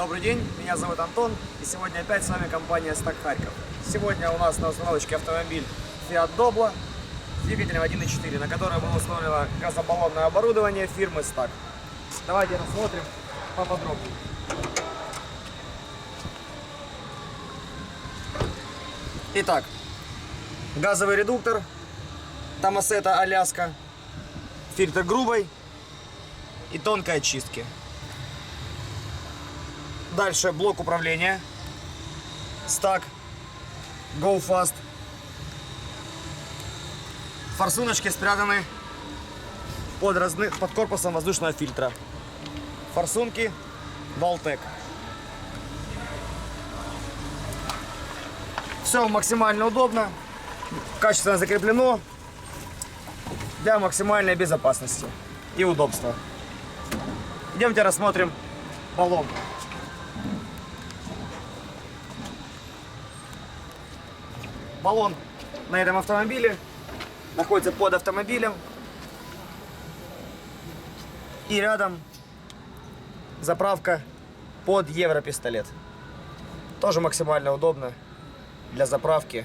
Добрый день, меня зовут Антон, и сегодня опять с вами компания Стак Харьков. Сегодня у нас на установочке автомобиль Fiat Doblo с двигателем 1.4, на который было установлено газобаллонное оборудование фирмы Стак. Давайте рассмотрим поподробнее. Итак, газовый редуктор, Томасета Аляска, фильтр грубой и тонкой очистки. Дальше блок управления. Стак. Go Fast. Форсуночки спрятаны под, разны- под корпусом воздушного фильтра. Форсунки Valtec. Все максимально удобно, качественно закреплено для максимальной безопасности и удобства. Идемте рассмотрим баллон. Баллон на этом автомобиле находится под автомобилем. И рядом заправка под Европистолет. Тоже максимально удобно для заправки